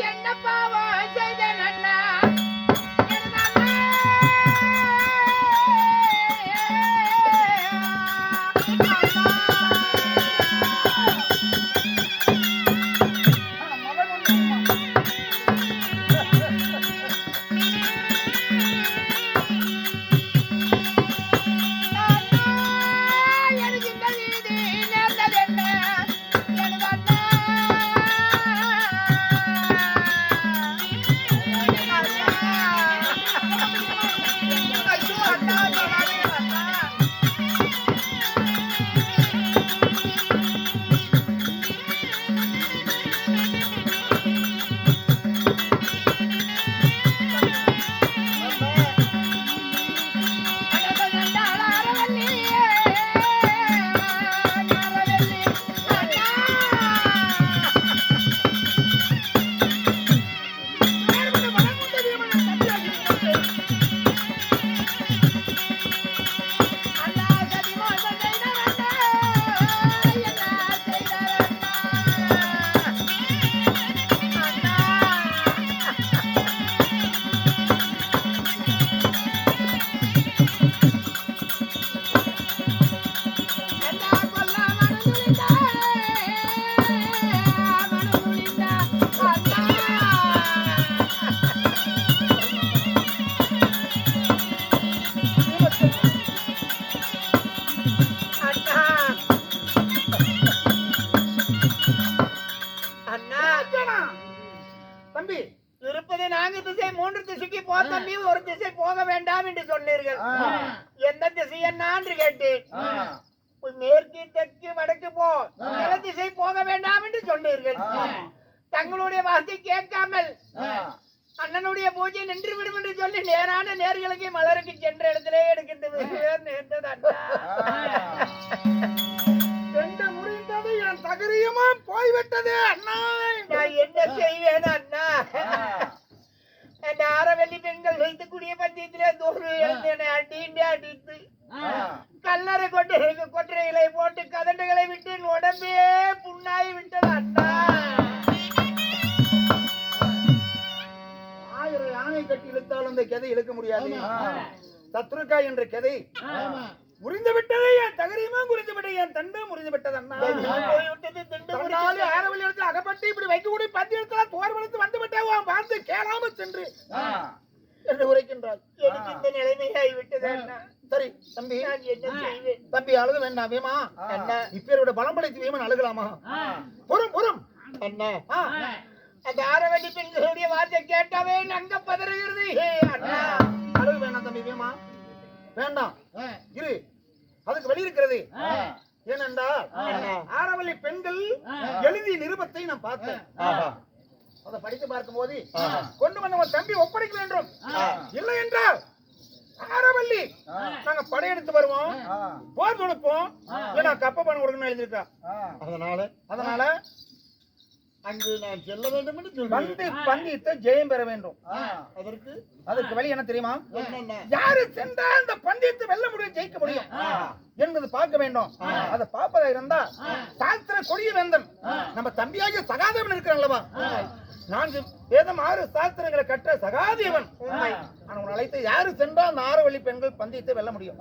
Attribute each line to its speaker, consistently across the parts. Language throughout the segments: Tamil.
Speaker 1: என்ன பாவம்
Speaker 2: தம்பி.
Speaker 1: இருப்பது நான்கு திசை மூன்று திசைக்கு போ தம்பி ஒரு திசை போக வேண்டாம் என்று சொன்னீர்கள். எந்த திசை என்று கேட்டேன் மேற்கு தெற்கு வடக்கு போ. நில திசை போக வேண்டாம் என்று சொன்னீர்கள். தங்களுடைய வார்த்தை கேட்காமல் அண்ணனுடைய பூஜை நின்று விடும் என்று சொல்லி நேரான நேர்களுக்கு மலருக்கு சென்ற இடத்திலே எடுக்கின்றது வைத்துக்கூடிய பத்தியத்திலே தோறு எழுந்து என்னை அடிந்து அடித்து. கல்லறை கொட்டு கொட்டரைகளை போட்டு கதண்டுகளை விட்டு என் உடம்பே புண்ணாகி விட்டது அண்ணா.
Speaker 2: ஆயிரம் யானை கட்டி இழுத்தாலும் இந்த கதை இழுக்க முடியாது. சத்ருக்கா என்ற கதை. முறிந்து விட்டது என் தகரியமா முறிந்து விட்டது என் தண்டை முறிந்து விட்டது அண்ணா. ஆரவழி இடத்தில் அகப்பட்டு இப்படி வைக்கக்கூடிய பத்தியத்தில் தோர் வளர்த்து வந்து விட்டே பார்த்து கேளாம சென்று. என்று உரைக்கின்றாள்.
Speaker 1: எனக்கு இந்த நிலைமையாகி விட்டது
Speaker 2: சரி தம்பி. தம்பி அழுக வேண்டாம். வேமா இப்பேரோட பலம் படைத்து வீமன் அழுகலாமா? பொறும் பொறும்.
Speaker 1: அண்ணா. அந்த ஆரவெள்ளி பெண்களுடைய வார்த்தை கேட்டாவே நங்க பதறுகிறது. அண்ணா.
Speaker 2: அழுக வேண்டாம் தம்பி வீமா. வேண்டாம். இரு. அதுக்கு வழி இருக்கிறது. ஏனென்றால் ஆரவல்லி பெண்கள் எழுதிய நிருபத்தை நான் பார்த்தேன். அதை படித்து பார்க்கும் போது கொண்டு வந்த உன் தம்பி ஒப்படைக்க வேண்டும். இல்லை என்றால் ஆரவல்லி நாங்க படையெடுத்து வருவோம். போர் தொடுப்போம். ஏன்னா கப்ப பணம் கொடுக்கணும் எழுதிருக்கா அதனால? அதனால
Speaker 1: அங்கு நான் செல்ல வேண்டும் என்று
Speaker 2: பந்து பந்தியத்தை ஜெயம் பெற வேண்டும்.
Speaker 1: அதற்கு?
Speaker 2: அதற்கு வழி என்ன தெரியுமா? யாரு சென்றா அந்த பந்தயத்தை வெல்ல முடியும் ஜெயிக்க முடியும்? என்பது பார்க்க வேண்டும். அதை பார்ப்பதா இருந்தா சாஸ்திர கொடிய வேந்தன். நம்ம தம்பியாகிய சகாதேவன் இருக்கிறான் அல்லவா? நான்கு வேதம் ஆறு சாஸ்திரங்களை கற்ற சகாதேவன். அவன் அழைத்து யாரு சென்றா அந்த ஆறு வழி பெண்கள் பந்தயத்தை வெல்ல முடியும்.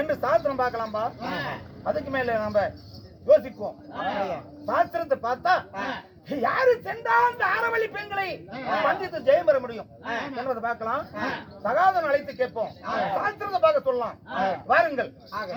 Speaker 2: என்று சாஸ்திரம் பார்க்கலாம்பா? அதுக்கு மேல நம்ம யோசிப்போம் சாஸ்திரத்தை பார்த்தா யாரு சென்றா அந்த ஆரவழி பெண்களை பந்தயத்தை ஜெயம் பெற முடியும்? என்பதை பார்க்கலாம். சகாதன் அழைத்து கேட்போம். சாஸ்திரத்தை பார்க்க சொல்லலாம். வாருங்கள்.
Speaker 1: ஆக.